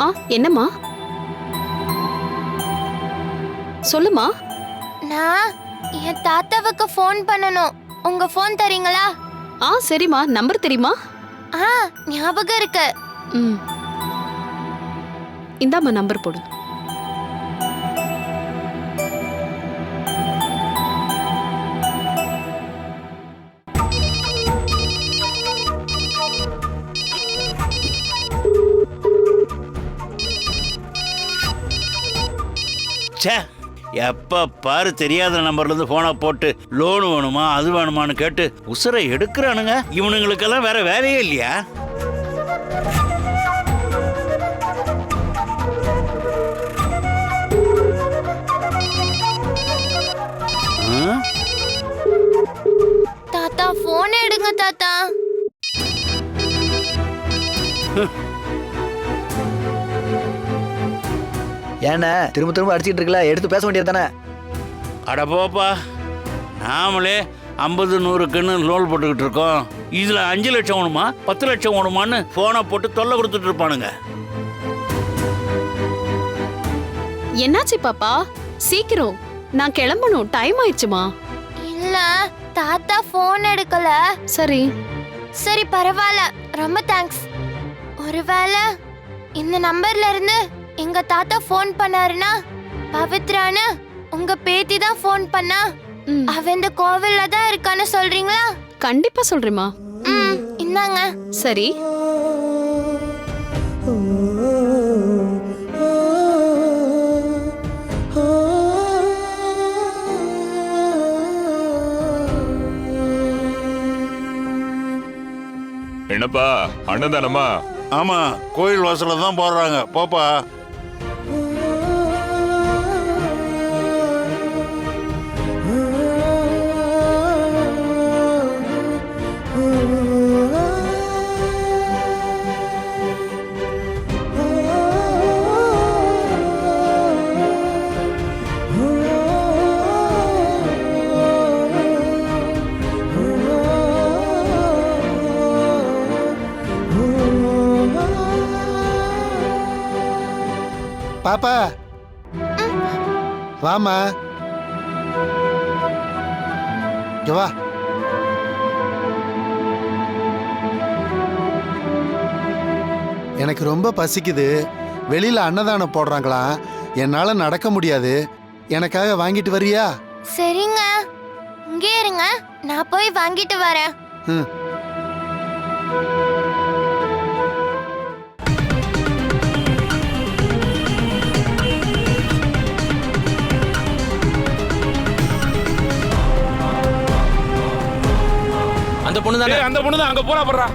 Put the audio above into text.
ஆ என்னம்மா? சொல்லுமா நான் என் தாத்தாவுக்கு ஃபோன் பண்ணணும். உங்க ஃபோன் தரீங்களா? ஆ சரிம்மா. நம்பர் தெரியுமா? ஆ ஞாபகம் இருக்கு. ம். இந்தாம்மா நம்பர் போடு. ச்சே எப்போ பாரு தெரியாத நம்பர்லேருந்து ஃபோனை போட்டு லோன் வேணுமா அது வேணுமான்னு கேட்டு உசுரை எடுக்கிறானுங்க இவனுங்களுக்கெல்லாம் வேற வேலையே இல்லையா? தாத்தா ஃபோன் எடுங்க தாத்தா ஏண்ணே திரும்ப திரும்ப அடிச்சிட்டு இருக்கல எடுத்து பேச வேண்டியது தானே? அட போப்பா நாமளே ஐம்பது நூறுக்குன்னு லோன் போட்டுக்கிட்டு இருக்கோம். இதில் அஞ்சு லட்சம் வேணுமா பத்து லட்சம் வேணுமான்னு ஃபோனை போட்டு தொல்லை கொடுத்துட்டு இருப்பானுங்க. என்னாச்சு பாப்பா? சீக்கிரம். நான் கிளம்பணும். டைம் ஆயிடுச்சுமா? இல்ல தாத்தா ஃபோன் எடுக்கல. சரி. சரி பரவாயில்ல. ரொம்ப தேங்க்ஸ் ஒருவேளை இந்த நம்பர்ல இருந்து எங்க தாத்தா ஃபோன் பண்ணாருன்னா பவித்ரான்னு உங்க பேத்தி தான் ஃபோன் பண்ணா ம், அவ இந்த கோவில்ல தான் இருக்கான்னு சொல்றீங்களா? கண்டிப்பா சொல்றேம்மா. ம் இந்தாங்க. சரி. என்னப்பா அண்ணன் ஆமாம் கோயில் வாசலில் தான் போடுறாங்க. போப்பா. பாப்பா. வாமா இங்க வா. எனக்கு ரொம்ப பசிக்குது. வெளியில அன்னதானம் போடுறாங்களாம். என்னால நடக்க முடியாது. எனக்காக வாங்கிட்டு வரியா? சரிங்க. இங்கே இருங்க. நான் போய் வாங்கிட்டு வரேன். ம். அந்த பொண்ணு தான் அந்த பொண்ணு தான் அங்க போறா படுறா.